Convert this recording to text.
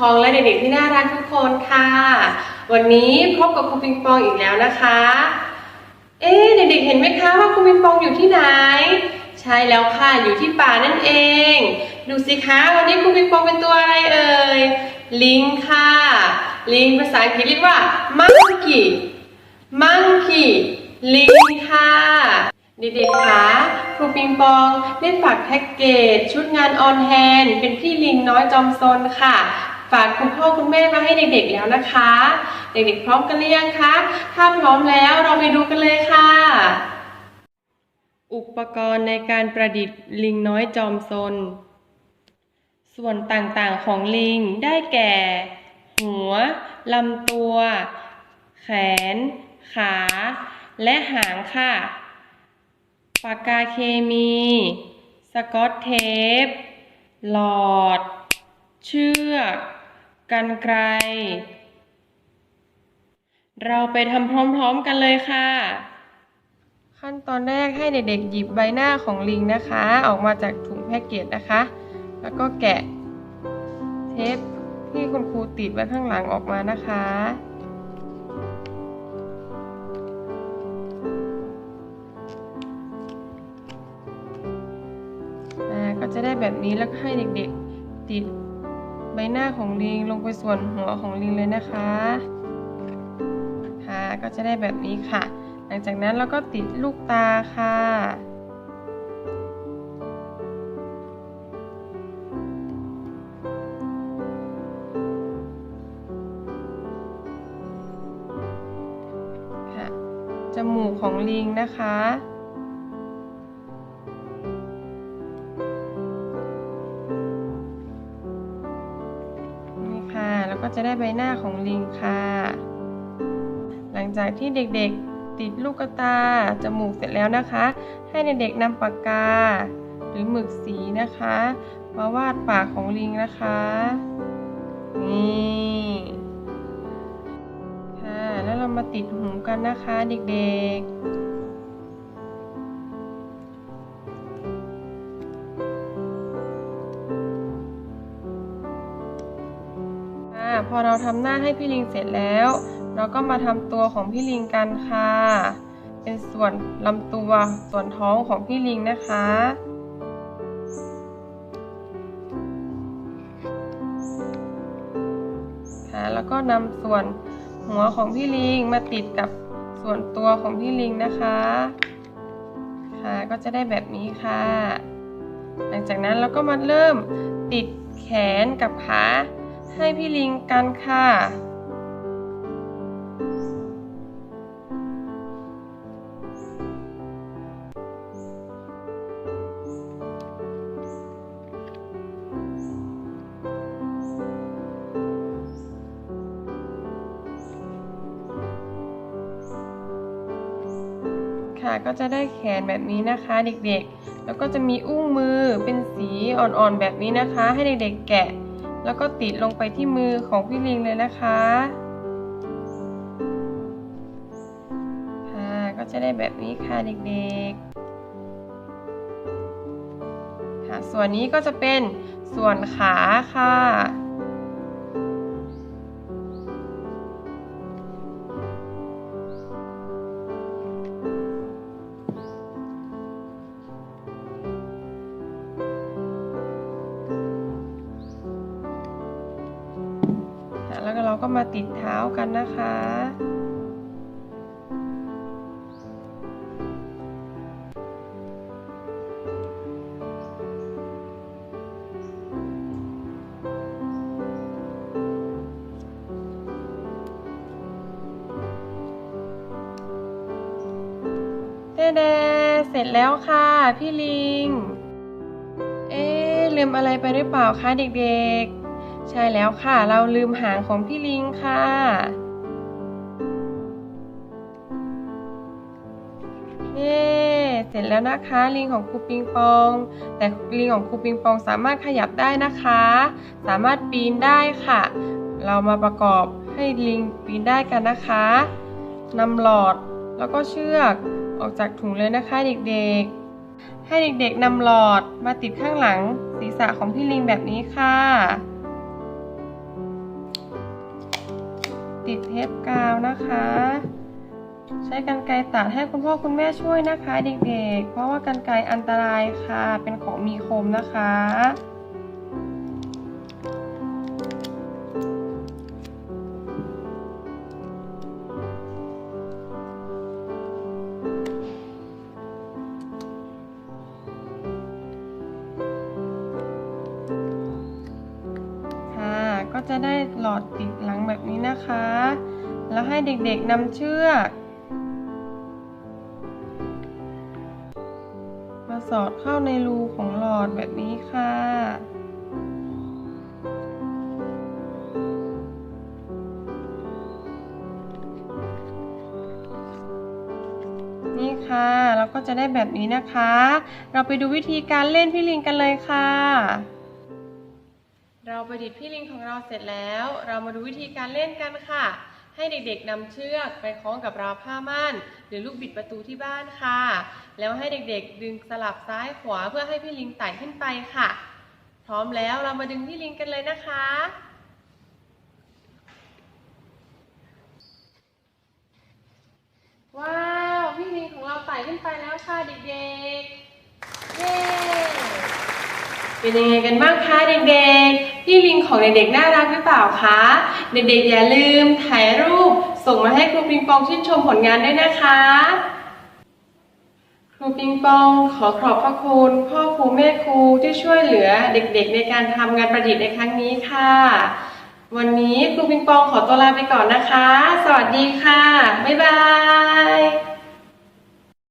ครองและเด็กๆที่น่ารักทุกคนค่ะ วันนี้พบกับครูปิงปองอีกแล้วนะคะ เอ๊ะเด็กๆเห็นไหมคะว่าครูปิงปองอยู่ที่ไหน ใช่แล้วค่ะอยู่ที่ป่านั่นเอง ดูสิคะวันนี้ครูปิงปองเป็นตัวอะไรเอ่ยลิงค่ะ ลิงภาษาอังกฤษเรียกว่า monkey monkey ลิงค่ะเด็กๆคะครูปิงปองได้ฝากแพ็กเกจ ชุดงานออนแฮนเป็นพี่ลิงน้อยจอมซนค่ะ ฝากคุณพ่อคุณแม่มาให้เด็กๆแล้วนะคะ เด็กๆพร้อมกันหรือยังคะ ถ้าพร้อมแล้วเราไปดูกันเลยค่ะ อุปกรณ์ในการประดิษฐ์ลิงน้อยจอมซน ส่วนต่างๆของลิงได้แก่ หัวลำตัว แขน ขา และหางค่ะปากกาเคมี สกอตเทป หลอด เชือก กันไกรเราไปทำพร้อมๆกันเลยค่ะ ขั้นตอนแรกให้เด็กๆหยิบใบหน้าของลิงนะคะ ออกมาจากถุงแพ็กเกจนะคะ แล้วก็แกะเทปที่คุณครูติดไว้ข้างหลังออกมานะคะก็จะได้แบบนี้แล้วก็ให้เด็กๆติด ใบหน้าของลิงลงไปส่วนหัวของลิงเลยนะคะค่ะก็จะได้แบบนี้ค่ะ หลังจากนั้นเราก็ติดลูกตาค่ะค่ะจมูกของลิงนะคะ ก็จะได้ใบหน้าของลิงค่ะ หลังจากที่เด็กๆติดลูกตาจมูกเสร็จแล้วนะคะ ให้เด็กๆนำปากกา หรือหมึกสีนะคะ มาวาดปากของลิงนะคะ นี่ค่ะ แล้วเรามาติดหูกันนะคะเด็กๆ พอเราทำหน้าให้พี่ลิงเสร็จแล้ว เราก็มาทำตัวของพี่ลิงกันค่ะ เป็นส่วนลำตัวส่วนท้องของพี่ลิงนะคะค่ะแล้วก็นำส่วนหัวของพี่ลิงมาติดกับส่วนตัวของพี่ลิงนะคะค่ะก็จะได้แบบนี้ค่ะ หลังจากนั้นเราก็มาเริ่มติดแขนกับขา ให้พี่ลิงกันค่ะ ค่ะก็จะได้แขนแบบนี้นะคะเด็กๆ แล้วก็จะมีอุ้งมือเป็นสีอ่อนๆแบบนี้นะคะ ให้เด็กๆแกะ แล้วก็ติดลงไปที่มือของพี่ลิงเลยนะคะค่ะก็จะได้แบบนี้ค่ะเด็กๆค่ะส่วนนี้ก็จะเป็นส่วนขาค่ะ แล้วก็เราก็มาติดเท้ากันนะคะ เด้เดเสร็จแล้วค่ะพี่ลิง เอ๊ะลืมอะไรไปหรือเปล่าคะเด็กๆ ใช่แล้วค่ะ เราลืมหางของพี่ลิงค่ะ เย้ เสร็จแล้วนะคะ ลิงของครูปิงปอง แต่ลิงของครูปิงปองสามารถขยับได้นะคะ สามารถปีนได้ค่ะ เรามาประกอบให้ลิงปีนได้กันนะคะนำหลอดแล้วก็เชือกออกจากถุงเลยนะคะเด็กๆ ให้เด็กๆนำหลอดมาติดข้างหลังศีรษะของพี่ลิงแบบนี้ค่ะ ติดเทปกาวนะคะ ใช้กันไกรตัดให้คุณพ่อคุณแม่ช่วยนะคะเด็กๆ เพราะว่ากันไกรอันตรายค่ะ เป็นของมีคมนะคะ ได้หลอดติดหลังแบบนี้นะคะ แล้วให้เด็กๆนำเชือกมาสอดเข้าในรูของหลอดแบบนี้ค่ะนี่ค่ะเราก็จะได้แบบนี้นะคะ เราไปดูวิธีการเล่นพี่ลิงกันเลยค่ะ ประดิษฐ์พี่ลิงของเราเสร็จแล้ว เรามาดูวิธีการเล่นกันค่ะ ให้เด็กๆนำเชือกไปคล้องกับราวผ้าม่าน หรือลูกบิดประตูที่บ้านค่ะ แล้วให้เด็กๆ ดึงสลับซ้ายขวาเพื่อให้พี่ลิงไต่ขึ้นไปค่ะ พร้อมแล้วเรามาดึงพี่ลิงกันเลยนะคะว้าวพี่ลิงของเราไต่ขึ้นไปแล้วค่ะเด็กๆ เย้ เป็นยังไงกันบ้างคะเด็กๆ พี่ลิงของเด็กๆน่ารักหรือเปล่าคะ เด็กๆอย่าลืมถ่ายรูป ส่งมาให้ครูปิงปองชื่นชมผลงานด้วยนะคะ ครูปิงปองขอขอบพระคุณพ่อครูแม่ครูที่ช่วยเหลือเด็กๆ ในการทำงานประดิษฐ์ในครั้งนี้ค่ะ วันนี้ครูปิงปองขอตัวลาไปก่อนนะคะ สวัสดีค่ะ บ๊ายบาย